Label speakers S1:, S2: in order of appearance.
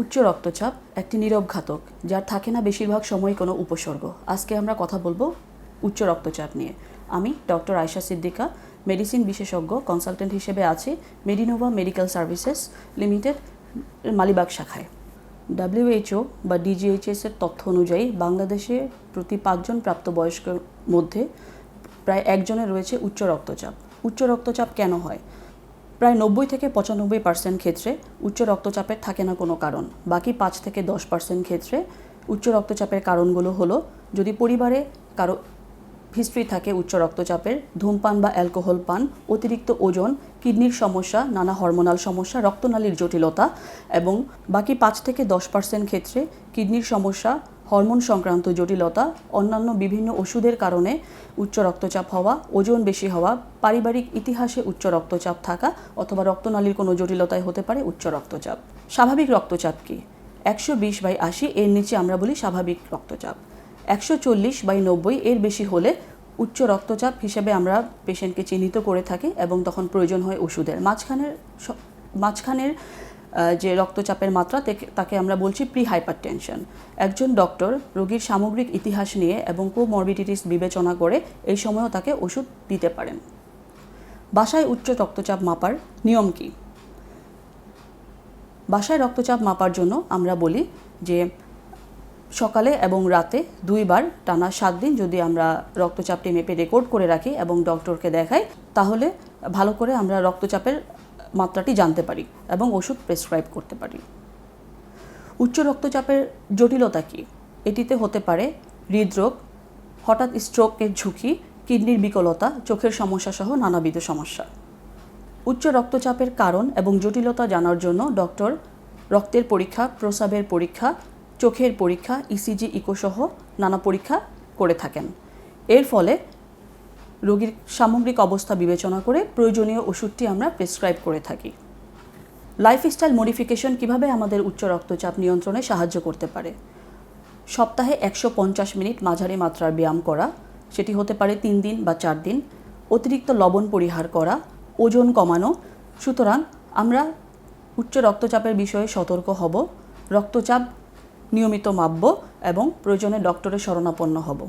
S1: উচ্চ রক্তচাপ, একটি নীরব ঘাতক, যার থাকে না বেশিরভাগ সময় কোনো উপসর্গ। আজকে আমরা কথা বলব উচ্চ রক্তচাপ নিয়ে। আমি ডক্টর আয়শা সিদ্দিকা, মেডিসিন বিশেষজ্ঞ, কনসালটেন্ট হিসেবে আছি Medinova medical services limited, Malibag শাখায়। ডাব্লিউএইচও বা ডিজিএইচএসের তথ্য অনুযায়ী বাংলাদেশে প্রতি পাঁচজন প্রাপ্তবয়স্কের মধ্যে প্রায় একজনের রয়েছে উচ্চ রক্তচাপ। উচ্চ রক্তচাপ কেন হয়? প্রায় নব্বই থেকে পঁচানব্বই পার্সেন্ট ক্ষেত্রে উচ্চ রক্তচাপের থাকে না কোনো কারণ। বাকি পাঁচ থেকে দশ পার্সেন্ট ক্ষেত্রে উচ্চ রক্তচাপের কারণগুলো হলো, যদি পরিবারে কারও হিস্ট্রি থাকে উচ্চ রক্তচাপের, ধূমপান বা অ্যালকোহল পান, অতিরিক্ত ওজন, কিডনির সমস্যা, নানা হরমোনাল সমস্যা, রক্তনালীর জটিলতা এবং বাকি পাঁচ থেকে দশ পার্সেন্ট ক্ষেত্রে কিডনির সমস্যা হরমোন সংক্রান্ত জটিলতা, অন্যান্য বিভিন্ন ওষুধের কারণে উচ্চ রক্তচাপ হওয়া, ওজন বেশি হওয়া, পারিবারিক ইতিহাসে উচ্চ রক্তচাপ থাকা অথবা রক্তনালীর কোনো জটিলতায় হতে পারে উচ্চ রক্তচাপ। স্বাভাবিক রক্তচাপ কি? একশো বিশ বাই আশি এর নিচে আমরা বলি স্বাভাবিক রক্তচাপ। একশো চল্লিশ বাই নব্বই এর বেশি হলে উচ্চ রক্তচাপ হিসেবে আমরা পেশেন্টকে চিহ্নিত করে থাকি এবং তখন প্রয়োজন হয় ওষুধের। মাঝখানের মাঝখানের যে রক্তচাপের মাত্রা তাকে- আমরা বলছি প্রি হাইপার টেনশন একজন ডক্টর রোগীর সামগ্রিক ইতিহাস নিয়ে এবং কোমরবিডিটিস বিবেচনা করে এই সময়ও তাকে ওষুধ দিতে পারেন। বাসায় উচ্চ রক্তচাপ মাপার নিয়ম কী? বাসায় রক্তচাপ মাপার জন্য আমরা বলি যে সকালে এবং রাতে দুইবার টানা সাত দিন যদি আমরা রক্তচাপটি মেপে রেকর্ড করে রাখি এবং ডক্টরকে দেখাই, তাহলে ভালো করে আমরা রক্তচাপের মাত্রাটি জানতে পারি এবং ওষুধ প্রেসক্রাইব করতে পারি। উচ্চ রক্তচাপের জটিলতা কী? এটিতে হতে পারে হৃদরোগ, হঠাৎ স্ট্রোকের ঝুঁকি, কিডনির বিকলতা, চোখের সমস্যা সহ নানাবিধ সমস্যা। উচ্চ রক্তচাপের কারণ এবং জটিলতা জানার জন্য ডক্টর রক্তের পরীক্ষা, প্রস্রাবের পরীক্ষা, চোখের পরীক্ষা ইসিজি ইকোসহ নানা পরীক্ষা করে থাকেন। এর ফলে রোগীর সামগ্রিক অবস্থা বিবেচনা করে প্রয়োজনীয় ওষুধটি আমরা প্রেসক্রাইব করে থাকি। লাইফস্টাইল মডিফিকেশন কীভাবে আমাদের উচ্চ রক্তচাপ নিয়ন্ত্রণে সাহায্য করতে পারে? সপ্তাহে একশো পঞ্চাশ মিনিট মাঝারি মাত্রার ব্যায়াম করা, সেটি হতে পারে তিন দিন বা চার দিন। অতিরিক্ত লবণ পরিহার করা, ওজন কমানো। সুতরাং আমরা উচ্চ রক্তচাপের বিষয়ে সতর্ক হব, রক্তচাপ নিয়মিত মাপব এবং প্রয়োজনে ডক্টরের শরণাপন্ন হব।